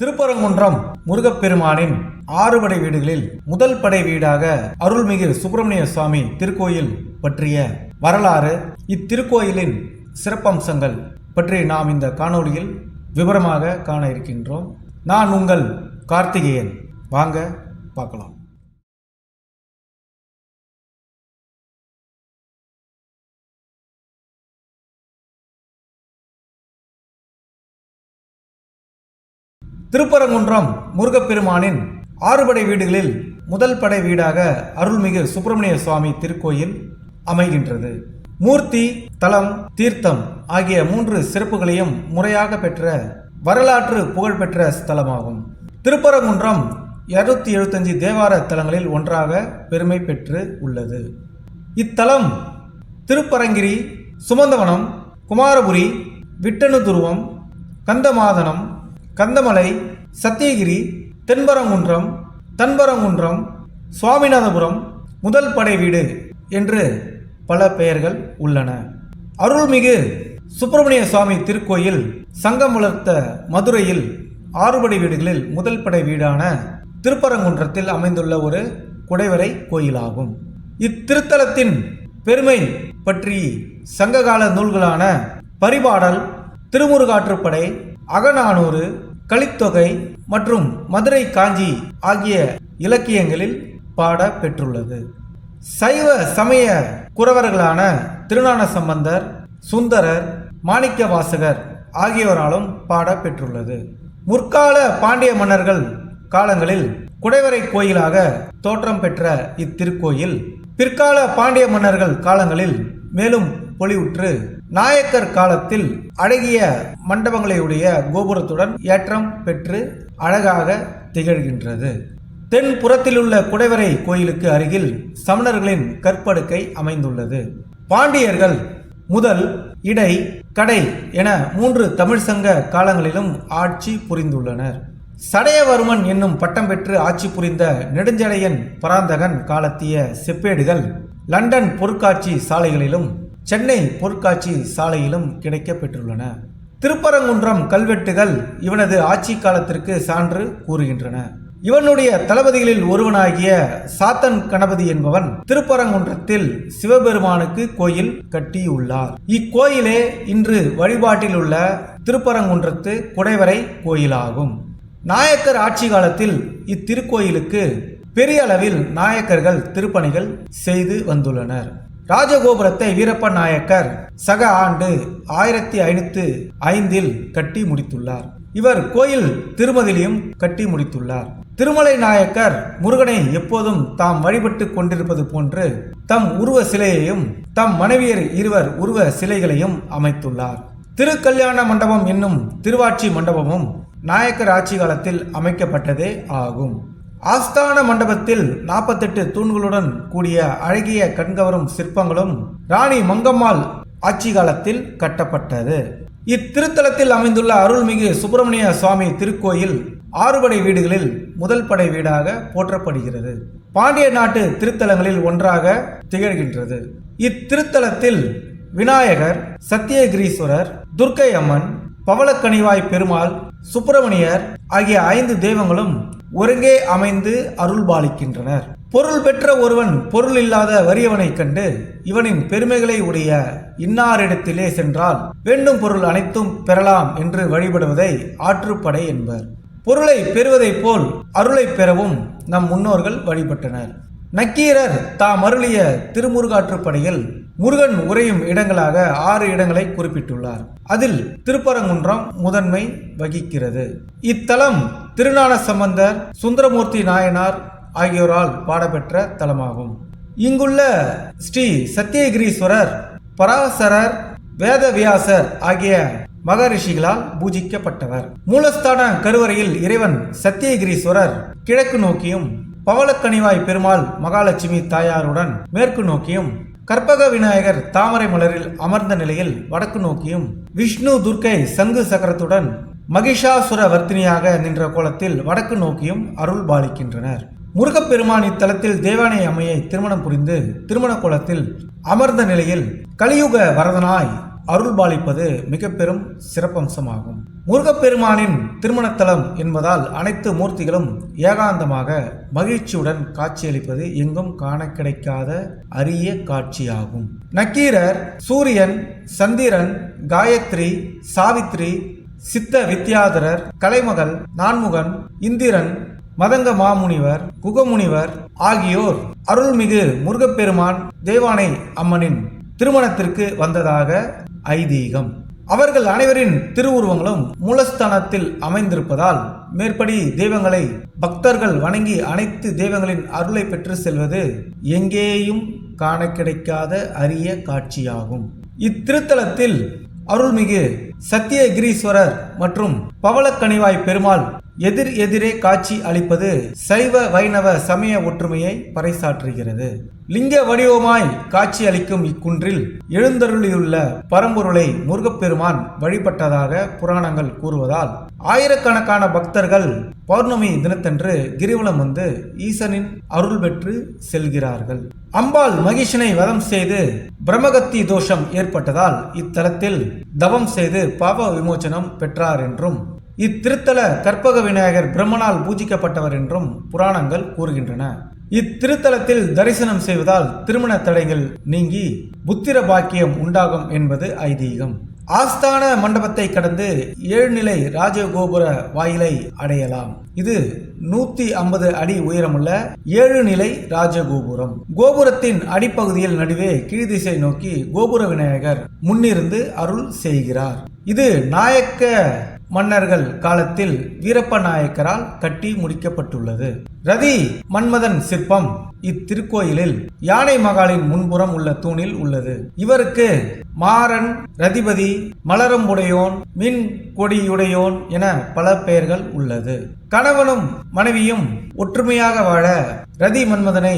திருப்பரங்குன்றம் முருகப்பெருமானின் ஆறுபடை வீடுகளில் முதல் படை வீடாக அருள்மிகு சுப்பிரமணிய சுவாமி திருக்கோயில் பற்றிய வரலாறு இத்திருக்கோயிலின் சிறப்பம்சங்கள் பற்றி நாம் இந்த காணொளியில் விவரமாக காண இருக்கின்றோம். நான் உங்கள் கார்த்திகேயன். வாங்க பார்க்கலாம். திருப்பரங்குன்றம் முருகப்பெருமானின் ஆறுபடை வீடுகளில் முதல் படை வீடாக அருள்மிகு சுப்பிரமணிய சுவாமி திருக்கோயில் அமைகின்றது. மூர்த்தி தலம் தீர்த்தம் ஆகிய மூன்று சிறப்புகளையும் முறையாக பெற்ற வரலாற்று புகழ்பெற்ற ஸ்தலமாகும். திருப்பரங்குன்றம் இருநூத்தி எழுபத்தஞ்சு தேவார தலங்களில் ஒன்றாக பெருமை பெற்று உள்ளது. இத்தலம் திருப்பரங்கிரி சுமந்தவனம் குமாரபுரி விட்டணுதுருவம் கந்தமாதனம் கந்தமலை சத்தியகிரி தென்பரங்குன்றம் தன்பரங்குன்றம் சுவாமிநாதபுரம் முதல் படை வீடு என்று பல பெயர்கள் உள்ளன. அருள்மிகு சுப்பிரமணிய சுவாமி திருக்கோயில் சங்கம் வளர்த்த மதுரையில் ஆறுபடை வீடுகளில் முதல் படை வீடான திருப்பரங்குன்றத்தில் அமைந்துள்ள ஒரு குடைவரை கோயிலாகும். இத்திருத்தலத்தின் பெருமை பற்றி சங்ககால நூல்களான பரிபாடல் திருமுருகாற்றுப்படை அகநானூறு கலித்தொகை மற்றும் மதுரை காஞ்சி ஆகிய இலக்கியங்களில் பாட பெற்றுள்ளது. சைவ சமய குறவர்களான திருநான சம்பந்தர் சுந்தரர் மாணிக்க வாசகர் ஆகியோராலும் பாட பெற்றுள்ளது. முற்கால பாண்டிய மன்னர்கள் காலங்களில் குடைவரை கோயிலாக தோற்றம் பெற்ற இத்திருக்கோயில் பிற்கால பாண்டிய மன்னர்கள் காலங்களில் மேலும் பொலிவுற்று நாயக்கர் காலத்தில் அழகிய மண்டபங்களையுடைய கோபுரத்துடன் ஏற்றம் பெற்று அழகாக திகழ்கின்றது. தென் புறத்திலுள்ள குடைவரை கோயிலுக்கு அருகில் சமணர்களின் கற்படுக்கை அமைந்துள்ளது. பாண்டியர்கள் முதல் இடை கடை என மூன்று தமிழ் சங்க காலங்களிலும் ஆட்சி புரிந்துள்ளனர். சடையவர்மன் என்னும் பட்டம் பெற்று ஆட்சி புரிந்த நெடுஞ்சடையன் பராந்தகன் காலத்திய செப்பேடுகள் லண்டன் பொருட்காட்சி சாலைகளிலும் சென்னை பொருட்காட்சி சாலையிலும் கிடைக்கப் பெற்றுள்ளன திருப்பரங்குன்றம் கல்வெட்டுகள் இவனது ஆட்சி காலத்திற்கு சான்று கூறுகின்றன. இவனுடைய தளபதிகளில் ஒருவனாகிய சாத்தன் கணபதி என்பவன் திருப்பரங்குன்றத்தில் சிவபெருமானுக்கு கோயில் கட்டியுள்ளார். இக்கோயிலே இன்று வழிபாட்டில் உள்ள திருப்பரங்குன்றத்து குடைவரை கோயிலாகும். நாயக்கர் ஆட்சி காலத்தில் இத்திருக்கோயிலுக்கு பெரிய அளவில் நாயக்கர்கள் திருப்பணிகள் செய்து வந்துள்ளனர். ராஜகோபுரத்தை வீரப்ப நாயக்கர் சக ஆண்டு ஆயிரத்தி ஐநூத்து ஐந்தில் கட்டி முடித்துள்ளார். இவர் கோயில் திருமதிலையும் கட்டி முடித்துள்ளார். திருமலை நாயக்கர் முருகனை எப்போதும் தாம் வழிபட்டு கொண்டிருப்பது போன்று தம் உருவ சிலையையும் தம் மனைவியர் இருவர் உருவ சிலைகளையும் அமைத்துள்ளார். திருக்கல்யாண மண்டபம் என்னும் திருவாட்சி மண்டபமும் நாயக்கர் ஆட்சி காலத்தில் அமைக்கப்பட்டதே ஆகும். ஆஸ்தான மண்டபத்தில் நாற்பத்தெட்டு தூண்களுடன் கூடிய அழகிய கண்கவரும் சிற்பங்களும் ராணி மங்கம்மாள் ஆட்சி காலத்தில் கட்டப்பட்டது. இத்திருத்தலத்தில் அமைந்துள்ள அருள்மிகு சுப்பிரமணிய சுவாமி திருக்கோயில் ஆறுபடை வீடுகளில் முதல் படை வீடாக போற்றப்படுகிறது. பாண்டிய நாட்டு திருத்தலங்களில் ஒன்றாக திகழ்கின்றது. இத்திருத்தலத்தில் விநாயகர் சத்தியகிரீஸ்வரர் துர்க்கை அம்மன் பவளக்கனிவாய் பெருமாள் சுப்பிரமணியர் ஆகிய ஐந்து தெய்வங்களும் ஒருங்கே அமைந்து அருள்பாலிக்கின்றனர். பொருள் பெற்ற ஒருவன் பொருள் இல்லாத வறியவனைக் கண்டு இவனின் பெருமைகளை உடைய இன்னாரிடத்திலே சென்றால் வேண்டும் பொருள் அனைத்தும் பெறலாம் என்று வழிபடுவதை ஆற்றுப்படை என்பர். பொருளை பெறுவதைப் போல் அருளை பெறவும் நம் முன்னோர்கள் வழிபட்டனர். நக்கீரர் தாம் அருளிய திருமுருகாற்றுப்படையில் முருகன் உரையும் இடங்களாக ஆறு இடங்களை குறிப்பிட்டுள்ளார். அதில் திருப்பரங்குன்றம் முதன்மை வகிக்கிறது. இத்தலம் திருநான சம்பந்தர் சுந்தரமூர்த்தி நாயனார் ஆகியோரால் பாடப்பெற்ற தலமாகும். இங்குள்ள ஸ்ரீ சத்தியகிரீஸ்வரர் பராசரர் வேதவியாசர் ஆகிய மகரிஷிகளால் பூஜிக்கப்பட்டவர். மூலஸ்தான கருவறையில் இறைவன் சத்தியகிரீஸ்வரர் கிழக்கு நோக்கியும் பவளக்கனிவாய் பெருமாள் மகாலட்சுமி தாயாருடன் மேற்கு நோக்கியும் கற்பக விநாயகர் தாமரை மலரில் அமர்ந்த நிலையில் வடக்கு நோக்கியும் விஷ்ணு துர்க்கை சங்கு சக்கரத்துடன் மகிஷாசுர வர்த்தினியாக நின்ற கோலத்தில் வடக்கு நோக்கியும் அருள் பாலிக்கின்றனர். முருகப்பெருமான் இத்தலத்தில் தேவானை அம்மையை திருமணம் புரிந்து திருமண கோலத்தில் அமர்ந்த நிலையில் கலியுக வரதனாய் அருள்பாலிப்பது மிக பெரும் சிறப்பம்சமாகும். முருகப்பெருமானின் திருமணத்தலம் என்பதால் அனைத்து மூர்த்திகளும் ஏகாந்தமாக மகிழ்ச்சியுடன் காட்சியளிப்பது எங்கும் காண கிடைக்காத அரிய காட்சியாகும். நக்கீரர் சூரியன் சந்திரன் காயத்ரி சாவித்ரி சித்த வித்யாதரர் கலைமகள் நான்முகன் இந்திரன் மதங்க மாமுனிவர் குகமுனிவர் ஆகியோர் அருள்மிகு முருகப்பெருமான் தேவானை அம்மனின் திருமணத்திற்கு வந்ததாக ஐதீகம். அவர்கள் அனைவரின் திருவுருவங்களும் மூலஸ்தானத்தில் அமைந்திருப்பதால் மேற்படி தெய்வங்களை பக்தர்கள் வணங்கி அனைத்து தெய்வங்களின் அருளை பெற்று செல்வது எங்கேயும் காண கிடைக்காத அரிய காட்சியாகும். இத்திருத்தலத்தில் அருள்மிகு சத்தியகிரீஸ்வரர் மற்றும் பவளக்கணிவாய் பெருமாள் எதிர் எதிரே காட்சி அளிப்பது சைவ வைணவ சமய ஒற்றுமையை பறைசாற்றுகிறது. லிங்க வடிவமாய் காட்சி அளிக்கும் இக்குன்றில் எழுந்தருளியுள்ள பரம்பொருளை முருகப்பெருமான் வழிபட்டதாக புராணங்கள் கூறுவதால் ஆயிரக்கணக்கான பக்தர்கள் பௌர்ணமி தினத்தன்று கிரிவலம் வந்து ஈசனின் அருள் பெற்று செல்கிறார்கள். அம்பாள் மகிஷனை வதம் செய்து பிரம்மகத்தி தோஷம் ஏற்பட்டதால் இத்தலத்தில் தவம் செய்து பாவ விமோசனம் பெற்றார் என்றும் இத்திருத்தல கற்பக விநாயகர் பிரம்மனால் பூஜிக்கப்பட்டவர் என்றும் புராணங்கள் கூறுகின்றன. இத்திருத்தலத்தில் தரிசனம் செய்வதால் திருமண தடைகள் நீங்கி புத்திர பாக்கியம் உண்டாகும் என்பது ஐதீகம். ஆஸ்தான மண்டபத்தை கடந்து ஏழுநிலை ராஜகோபுர வாயிலை அடையலாம். இது நூத்தி ஐம்பது அடி உயரமுள்ள ஏழு நிலை ராஜகோபுரம். கோபுரத்தின் அடிப்பகுதியில் நடுவே கீழ்திசை நோக்கி கோபுர விநாயகர் முன்னிருந்து அருள் செய்கிறார். இது நாயக்க மன்னர்கள் காலத்தில் வீரப்ப நாயக்கரால் கட்டி முடிக்கப்பட்டுள்ளது. ரதி மன்மதன் சிற்பம் இத்திருக்கோயிலில் யானை மகாலின் முன்புறம் உள்ள தூணில் உள்ளது. இவருக்கு மாறன் ரதிபதி மலரம்புடையோன் மின் கொடியுடையோன் என பல பெயர்கள் உள்ளது. கணவனும் மனைவியும் ஒற்றுமையாக வாழ ரதி மன்மதனை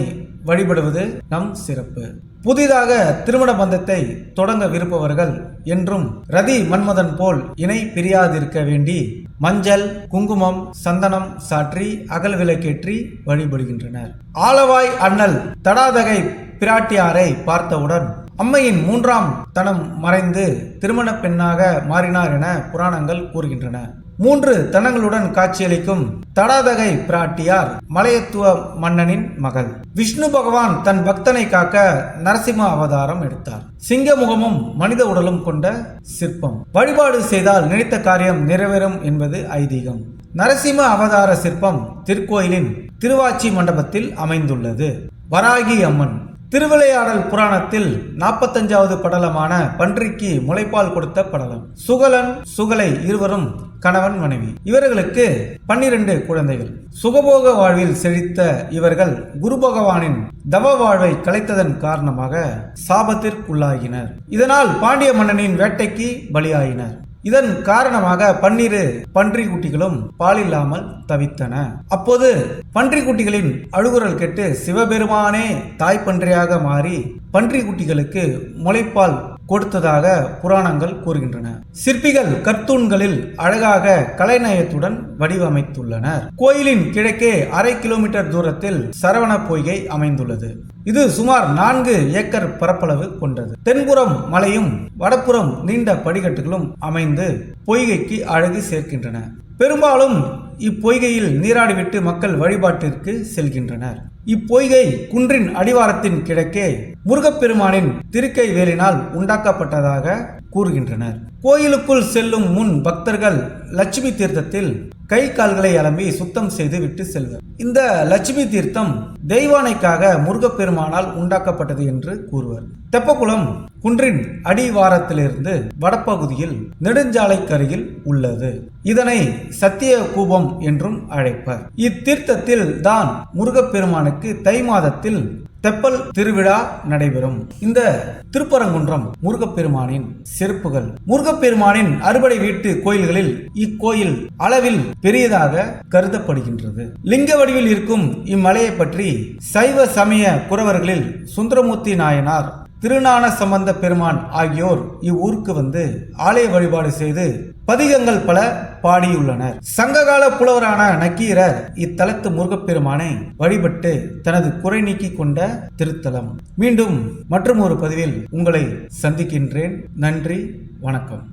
வழிபடுவது நம் சிறப்பு. புதிதாக திருமண பந்தத்தை தொடங்க விருப்பவர்கள் என்றும் ரதி மன்மதன் போல் இணை பிரியாதிருக்க வேண்டி மஞ்சள் குங்குமம் சந்தனம் சாற்றி அகல் விளக்கேற்றி வழிபடுகின்றனர். ஆலவாய் அண்ணல் தடாதகை பிராட்டியாரை பார்த்தவுடன் அம்மையின் மூன்றாம் தனம் மறைந்து திருமண பெண்ணாக மாறினார் என புராணங்கள் கூறுகின்றன. மூன்று தனங்களுடன் காட்சியளிக்கும் தடாதகை பிராட்டியார் மலையத்துவ மன்னனின் மகள். விஷ்ணு பகவான் தன் பக்தனை காக்க நரசிம்ம அவதாரம் எடுத்தார். சிங்க முகமும் மனித உடலும் கொண்ட சிற்பம். வழிபாடு செய்தால் நினைத்த காரியம் நிறைவேறும் என்பது ஐதீகம். நரசிம்ம அவதார சிற்பம் திருக்கோயிலின் திருவாச்சி மண்டபத்தில் அமைந்துள்ளது. வராகி அம்மன் திருவிளையாடல் புராணத்தில் நாற்பத்தஞ்சாவது படலமான பன்றிக்கு முளைப்பால் கொடுத்த படலம். சுகலன் சுகலை இருவரும் கணவன் மனைவி. இவர்களுக்கு பன்னிரண்டு குழந்தைகள். சுகபோக வாழ்வில் செழித்த இவர்கள் குரு பகவானின் தவ வாழ்வை கலைத்ததன் காரணமாக சாபத்திற்குள்ளாகினர். இதனால் பாண்டிய மன்னனின் வேட்டைக்கு பலியாயினர். இதன் காரணமாக பன்னிரு பன்றி குட்டிகளும் பாலில்லாமல் தவித்தன. அப்போது பன்றி குட்டிகளின் அழுகுரல் கேட்டு சிவபெருமானே தாய் பன்றியாக மாறி பன்றி குட்டிகளுக்கு முளைப்பால் கொடுத்ததாக புராணங்கள் கூறுகின்றன. சிற்பிகள் கர்த்தூன்களில் அழகாக கலைநயத்துடன் வடிவமைத்துள்ளனர். கோயிலின் கிழக்கே அரை கிலோமீட்டர் தூரத்தில் சரவண பொய்கை அமைந்துள்ளது. இது சுமார் நான்கு ஏக்கர் பரப்பளவு கொண்டது. தென்புறம் மலையும் வடப்புறம் நீண்ட படிக்கட்டுகளும் அமைந்து பொய்கைக்கு அழகு சேர்க்கின்றன. பெரும்பாலும் இப்பொய்கையில் நீராடிவிட்டு மக்கள் வழிபாட்டிற்கு செல்கின்றனர். இப்பொய்கை குன்றின் அடிவாரத்தின் கிழக்கே முருகப்பெருமானின் திருக்கை வேலினால் உண்டாக்கப்பட்டதாக கூறுகின்றனர். கோயிலுக்குள் செல்லும் முன் பக்தர்கள் லட்சுமி தீர்த்தத்தில் கை கால்களை அலம்பி சுத்தம் செய்து விட்டு செல்வர். இந்த லட்சுமி தீர்த்தம் தெய்வானைக்காக முருகப்பெருமானால் உண்டாக்கப்பட்டது என்று கூறுவர். தெப்பக்குளம் குன்றின் அடிவாரத்திலிருந்து வடப்பகுதியில் நெடுஞ்சாலைக்கருகில் உள்ளது. இதனை சத்திய கூபம் என்றும் அழைப்பர். இத்தீர்த்தத்தில் தான் முருகப்பெருமானுக்கு தை மாதத்தில் தெப்பல் திருவிழா நடைபெறும். இந்த திருப்பரங்குன்றம் முருகப்பெருமானின் செருப்புகள். முருகப்பெருமானின் அறுபடை வீட்டு கோயில்களில் இக்கோயில் அளவில் பெரியதாக கருதப்படுகின்றது. லிங்க வடிவில் இருக்கும் இம்மலையை பற்றி சைவ சமய குறவர்களில் சுந்தரமூர்த்தி நாயனார் திருஞான சம்பந்த பெருமான் ஆகியோர் இவ்வூருக்கு வந்து ஆலய வழிபாடு செய்து பதிகங்கள் பல பாடியுள்ளனர். சங்ககால புலவரான நக்கீரர் இத்தலத்து முருகப்பெருமானை வழிபட்டு தனது குறை நீக்கி கொண்ட திருத்தலம். மீண்டும் மற்றும் ஒரு பதிவில் உங்களை சந்திக்கின்றேன். நன்றி வணக்கம்.